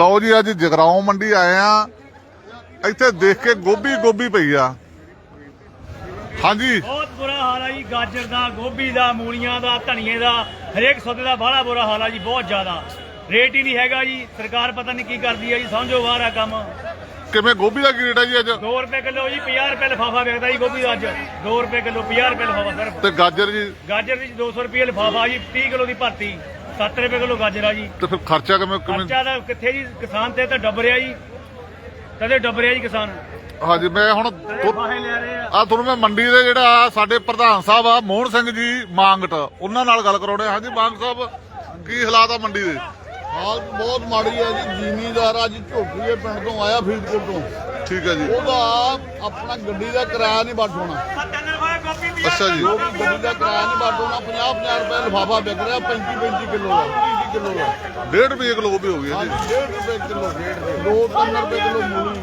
ਲਓ ਜੀ ਅੱਜ ਜਗਰਾਉਂ ਮੰਡੀ ਆਏ ਆ। ਇੱਥੇ ਦੇਖ ਕੇ ਗੋਭੀ ਗੋਭੀ ਪਈ ਆ। ਹਾਂਜੀ। ਬਹੁਤ ਬੁਰਾ ਹਾਲ ਆ ਜੀ ਗਾਜਰ ਦਾ ਗੋਭੀ ਦਾ ਮੂਲੀਆਂ ਦਾ ਧਨੀਏ ਦਾ ਹਰੇਕ ਸੌਦੇ ਦਾ ਬੜਾ ਬੁਰਾ ਹਾਲ ਆ ਜੀ ਬਹੁਤ ਜ਼ਿਆਦਾ। ਰੇਟ ਹੀ ਨਹੀਂ ਹੈਗਾ ਜੀ ਸਰਕਾਰ ਪਤਾ ਨਹੀਂ ਕੀ ਕਰਦੀ ਆ ਜੀ ਸਮਝੋ ਬਾਹਰ ਆ ਕੰਮ। ਕਿਵੇਂ ਗੋਭੀ ਦਾ ਕੀ ਰੇਟ ਆ ਜੀ ਅੱਜ? 2 ਰੁਪਏ ਕਿਲੋ ਜੀ 50 ਰੁਪਏ ਲਿਫਾਫਾ ਵਿਕਦਾ ਜੀ ਗੋਭੀ ਦਾ ਅੱਜ। 2 ਰੁਪਏ ਕਿਲੋ 50 ਰੁਪਏ ਲਿਫਾਫਾ ਸਿਰਫ। ਤੇ ਗਾਜਰ ਜੀ? ਗਾਜਰ ਦੀ 200 ਰੁਪਏ ਲਿਫਾਫਾ ਜੀ 30 ਕਿਲੋ ਦੀ ਭਰਤੀ। 7 ਰੁਪਏ ਕਿਲੋ ਗਾਜਰ ਆ ਜੀ। ਤੇ ਫਿਰ ਖਰਚਾ ਕਿਵੇਂ ਕਿਵੇਂ ਖਰਚਾ ਦਾ ਕਿੱਥੇ ਜੀ? ਕਿਸਾਨ ਤੇ ਤਾਂ ਡੱਬ ਰਿਹਾ ਜੀ। ਕਦੇ ਡੱਬ ਰਿਹਾ ਜੀ ਕਿਸਾਨ। ਹਾਂਜੀ ਮੈਂ ਹੁਣ ਲੈ ਰਹੇ ਆ। ਆ ਤੁਹਾਨੂੰ ਮੈਂ ਮੰਡੀ ਦੇ ਜਿਹੜਾ ਸਾਡੇ ਪ੍ਰਧਾਨ ਸਾਹਿਬ ਆ ਮੋਹਨ ਸਿੰਘ ਜੀ ਮਾਂਗਟ। ਉਹਨਾਂ ਨਾਲ ਗੱਲ ਕਰਾਉਣੇ ਹਾਂਜੀ ਮਾਂਗਟ ਸਾਹਿਬ ਕੀ ਹਾਲਾਤ ਆ ਮੰਡੀ ਦੇ? ਹਾਲਤ ਬਹੁਤ ਮਾੜੀ ਹੈ ਜੀ। ਜ਼ਿਮੀਂਦਾਰ ਅੱਜ ਝੋਟੀਏ ਪਿੰਡ ਤੋਂ ਆਇਆ ਫਰੀਦਕੋਟ ਤੋਂ। ਠੀਕ ਹੈ ਜੀ। ਉਹਦਾ ਆਪਣਾ ਗੱਡੀ ਦਾ ਕਿਰਾਇਆ ਨਹੀਂ ਵੱਟ ਹੋਣਾ। ਅੱਛਾ ਜੀ। ਜੋ ਵੀ ਗੱਡੀ ਦਾ ਕਿਰਾਇਆ ਨਹੀਂ ਵੱਟ ਹੋਣਾ 50 50 ਰੁਪਏ ਲਿਫਾਫਾ ਵਿਕ ਰਿਹਾ 35 35 ਕਿਲੋ ਦਾ 30 ਕਿਲੋ ਦਾ। 1.5 ਰੁਪਏ ਕਿਲੋ ਗੋਭੀ ਹੋ ਹੈ ਜੀ। ਹਾਂਜੀ 1.5 ਰੁਪਏ ਕਿਲੋ 2 3 ਰੁਪਏ ਕਿਲੋ ਮੂਲੀ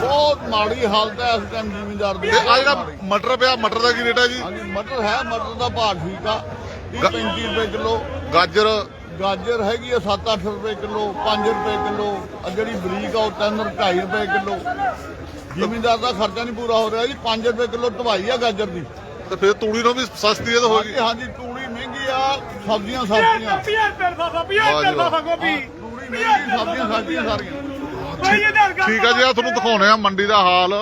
ਬਹੁਤ ਮਾੜੀ ਹਾਲਤ ਹੈ ਇਸ ਟਾਈਮ ਜ਼ਿਮੀਂਦਾਰ ਦੀ। ਤੇ ਆ ਜਿਹੜਾ ਮਟਰ ਪਿਆ ਮਟਰ ਦਾ ਕੀ ਰੇਟ ਹੈ ਜੀ? ਹਾਂਜੀ ਮਟਰ ਹੈ ਮਟਰ ਦਾ ਭਾਅ ਠੀਕ ਆ। 30 35 ਰੁਪਏ ਕਿਲੋ। ਗਾਜਰ। ਗਾਜਰ ਹੈਗੀ ਆ 7-8 ਰੁਪਏ ਕਿਲੋ 5 ਰੁਪਏ ਕਿਲੋ। ਆ ਜਿਹੜੀ ਬਰੀਕ ਆ ਉਹ 3 2.5 ਰੁਪਏ ਕਿਲੋ। ਜ਼ਿਮੀਂਦਾਰ ਦਾ ਖਰਚਾ ਨਹੀਂ ਪੂਰਾ ਹੋ ਰਿਹਾ ਜੀ 5 ਰੁਪਏ ਕਿਲੋ ਢਵਾਈ ਆ ਗਾਜਰ ਦੀ। ਤੇ ਫਿਰ ਤੂੜੀ ਨੂੰ ਵੀ ਸਸਤੀ ਹੈ ਤਾਂ ਹੋਗੀ ਹਾਂਜੀ ਹਾਂਜੀ ਤੂੜੀ ਮਹਿੰਗੀ ਆ ਸਬਜ਼ੀਆਂ ਸਸਤੀਆਂ 50 ਰੁਪਏ ਲਿਫਾਫਾ 50 ਵਾਹ ਜੀ ਰੁਪਏ ਲਿਫਾਫਾ ਵਾਹ। ਗੋਭੀ। ਤੂੜੀ ਮਹਿੰਗੀ ਸਬਜ਼ੀਆਂ ਸਸਤੀਆਂ ਸਾਰੀਆਂ। ਭਾਈ ਇਹ ਤਾਂ ਗੱਲ ਠੀਕ ਆ ਜੀ ਆ ਤੁਹਾਨੂੰ ਦਿਖਾਉਣੇ ਆ ਮੰਡੀ ਦਾ ਹਾਲ।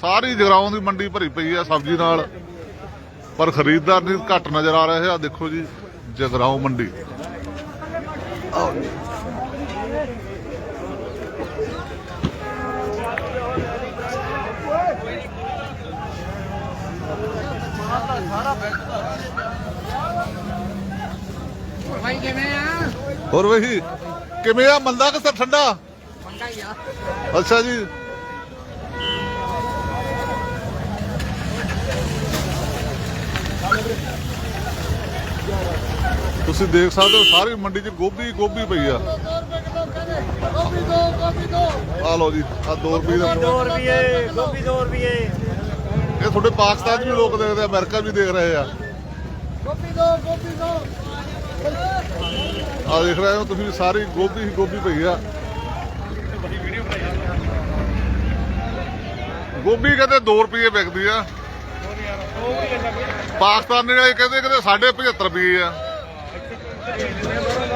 ਸਾਰੀ ਜਗਰਾਉਂ ਦੀ ਮੰਡੀ ਭਰੀ ਪਈ ਆ ਸਬਜ਼ੀ ਨਾਲ। ਪਰ ਖਰੀਦਦਾਰ ਨਹੀਂ ਘੱਟ ਨਜ਼ਰ ਆ ਰਹੇ ਆ। ਦੇਖੋ ਜੀ ਜਗਰਾਉਂ ਮੰਡੀ। ਆਓ ਜੀ। ਭਾਈ ਕਿਵੇਂ ਆ? ਹੋਰ ਵਹੀ ਕਿਵੇਂ ਆ? ਮੰਦਾ ਕਿ ਸਰ ਠੰਡਾ? ਮੰਗਾ ਹੀ ਆ। ਅੱਛਾ ਜੀ। ਤੁਸੀਂ ਦੇਖ ਸਕਦੇ ਹੋ ਸਾਰੀ ਮੰਡੀ 'ਚ ਗੋਭੀ ਗੋਭੀ ਪਈ ਆ। ਗੋਭੀ ਦੋ ਗੋਭੀ ਦੋ ਆ ਲਓ ਜੀ ਆ 2 ਰੁਪਏ ਦਾ 2 ਰੁਪਏ ਗੋਭੀ 2 ਰੁਪਏ। ਇਹ ਤੁਹਾਡੇ ਪਾਕਿਸਤਾਨ 'ਚ ਵੀ ਲੋਕ ਦੇਖਦੇ ਆ ਅਮਰੀਕਾ ਵੀ ਦੇਖ ਰਹੇ ਆ। ਗੋਭੀ ਦੋ ਗੋਭੀ ਦੋ। ਆ ਦੇਖ ਰਹੇ ਹੋ ਤੁਸੀਂ ਸਾਰੀ ਗੋਭੀ ਹੀ ਗੋਭੀ ਪਈ ਆ। ਗੋਭੀ ਕਹਿੰਦੇ 2 ਰੁਪਏ ਵਿਕਦੀ ਆ। ਪਾਕਿਸਤਾਨ ਵਾਲੇ ਕਹਿੰਦੇ ਕਹਿੰਦੇ ਸਾਡੇ 75 ਰੁਪਏ ਆ।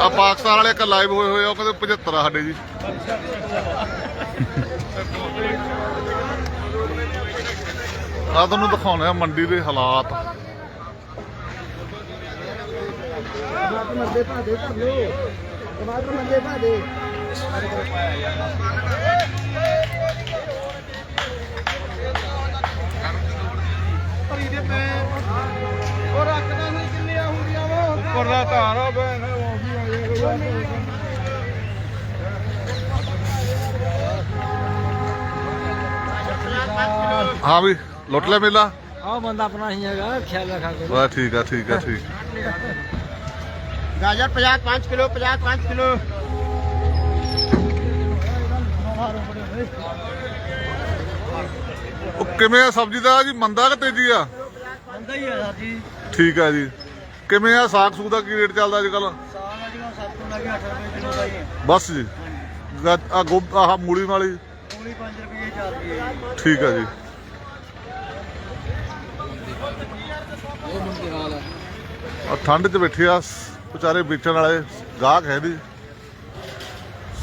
ਆ ਪਾਕਿਸਤਾਨ ਵਾਲੇ ਇੱਕ ਲਾਈਵ ਹੋਏ ਹੋਏ ਆ, ਉਹ ਕਹਿੰਦੇ 75 ਆ ਸਾਡੇ ਜੀ। ਆ ਤੁਹਾਨੂੰ ਦਿਖਾਉਣੇ ਆ ਮੰਡੀ ਦੇ ਹਾਲਾਤ। ਟਮਾਟਰ ਮੰਦੇ ਭਾ ਦੇ ਭਰ ਲੋ ਟਮਾਟਰ ਮੰਦੇ ਭਾ ਦੇ ਭਰੀ ਦੇ ਪੈ ਉਹ ਰੱਖਦਾ ਨਹੀਂ ਕਿੰਨੀਆਂ ਹੁੰਦੀਆਂ ਵਾ ਉੱਪਰ ਦਾ ਧਾਰ ਆ ਬੈਨ ਉਹ ਵੀ ਆ ਹਾਂ ਵੀ ਲੁੱਟ ਲੈ ਮੇਲਾ ਆ ਬੰਦਾ ਆਪਣਾ ਹੀ ਹੈਗਾ ਖਿਆਲ ਰੱਖਾ ਕਰੋ ਵਾਹ ਠੀਕ ਆ ਠੀਕ ગાજર પચાસ પાંચ કિલો પચાસ પાંચ કિલો ਕਿਵੇਂ ਆ ਸਬਜ਼ੀ ਦਾ ਜੀ? ਮੰਦਾ ਕਿ ਤੇਜ਼ੀ ਆ? ਮੰਦਾ ਹੀ ਆ ਸਰ ਜੀ ਠੀਕ ਆ ਜੀ। ਕਿਵੇਂ ਆ? ਸਾਗ ਸੂਗ ਦਾ ਕੀ ਰੇਟ ਚੱਲਦਾ ਅੱਜ ਕੱਲ ਬਸ ਜੀ। ਆ ਗੋਬ ਆਹ ਮੂਲੀ ਵਾਲੀ। ਮੂਲੀ 5 ਰੁਪਏ ਚੱਲਦੀ ਹੈ ਠੀਕ ਆ ਜੀ। ਉਹ ਠੰਡ 'ਚ ਬੈਠੇ ਆ। ਵਿਚਾਰੇ ਵੇਚਣ ਵਾਲੇ ਗਾਹਕ ਹੈ ਦੀ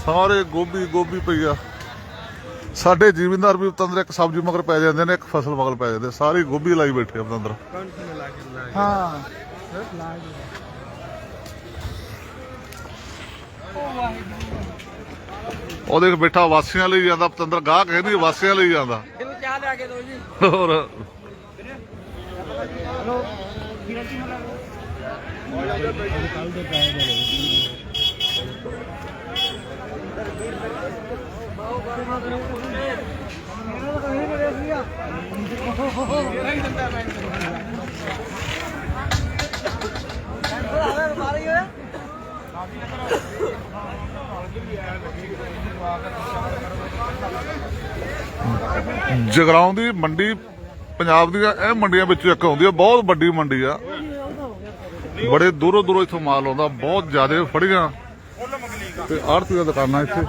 ਸਾਰੇ ਗੋਭੀ ਗੋਭੀ ਪਈ ਆ। ਸਾਡੇ ਜ਼ਿਮੀਂਦਾਰ ਵੀ ਉਤੰਦਰ ਇੱਕ ਸਬਜ਼ੀ ਮਗਰ ਪੈ ਜਾਂਦੇ ਨੇ ਇੱਕ ਫਸਲ ਮਗਰ ਪੈ ਜਾਂਦੇ ਸਾਰੀ ਗੋਭੀ ਲਾਈ ਬੈਠੇ ਉਤੰਦਰ ਉਹ ਦੇਖ ਬੈਠਾ ਵਾਸੀਆਂ ਲਈ ਜਾਂਦਾ ਪਤੰਦਰ ਗਾਹਕ ਹੈ ਨਹੀਂ ਵਾਸੀਆਂ ਲਈ ਜਾਂਦਾ ਜਗਰਾਉਂ ਦੀ ਮੰਡੀ, ਪੰਜਾਬ ਦੀਆਂ ਇਹ ਮੰਡੀਆਂ ਵਿੱਚੋਂ ਇੱਕ ਆਉਂਦੀ ਆ, ਬਹੁਤ ਵੱਡੀ ਮੰਡੀ ਆ। ਬੜੇ ਦੂਰੋਂ ਦੂਰੋਂ ਇੱਥੋਂ ਮਾਲ ਆਉਂਦਾ ਬਹੁਤ ਜ਼ਿਆਦਾ ਫੜੀਆਂ। ਤੇ ਆੜਤੀਆਂ ਦੁਕਾਨਾਂ ਇੱਥੇ।